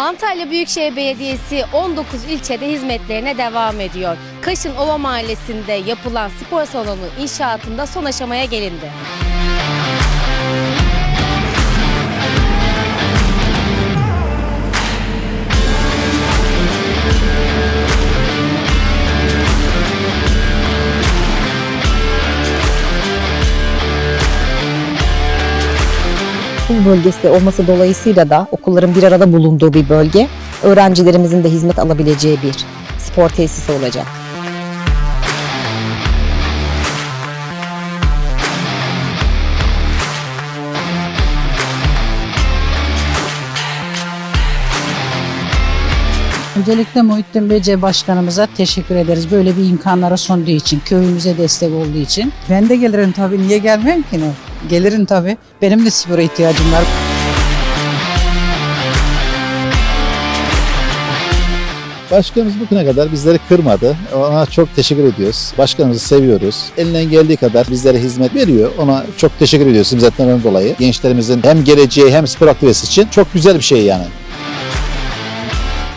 Antalya Büyükşehir Belediyesi 19 ilçede hizmetlerine devam ediyor. Kaşın Ova Mahallesi'nde yapılan spor salonu inşaatında son aşamaya gelindi. Okul bölgesi olması dolayısıyla da okulların bir arada bulunduğu bir bölge. Öğrencilerimizin de hizmet alabileceği bir spor tesisi olacak. Öncelikle Muhittin Bece Başkanımıza teşekkür ederiz. Böyle bir imkanlara sunduğu için, köyümüze destek olduğu için. Ben de gelirim tabii. Niye gelmem ki? ne? Gelirim tabii. Benim de spora ihtiyacım var. Başkanımız bugüne kadar bizleri kırmadı. Ona çok teşekkür ediyoruz. Başkanımızı seviyoruz. Elinden geldiği kadar bizlere hizmet veriyor. Ona çok teşekkür ediyoruz hizmetlerinden dolayı. Gençlerimizin hem geleceği hem spor aktivitesi için çok güzel bir şey yani.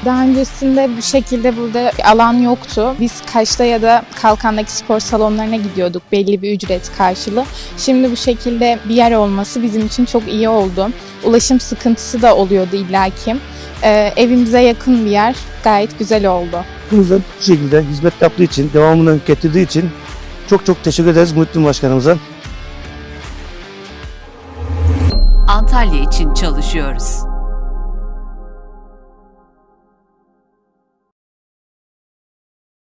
Daha öncesinde bu şekilde burada alan yoktu. Biz Kaş'ta ya da Kalkan'daki spor salonlarına gidiyorduk belli bir ücret karşılığı. Şimdi bu şekilde bir yer olması bizim için çok iyi oldu. Ulaşım sıkıntısı da oluyordu illaki. Ee, evimize yakın bir yer gayet güzel oldu. Hakkımızda bu şekilde hizmet yaptığı için, devamını getirdiği için çok çok teşekkür ederiz Muhittin Başkanımıza. Antalya için çalışıyoruz.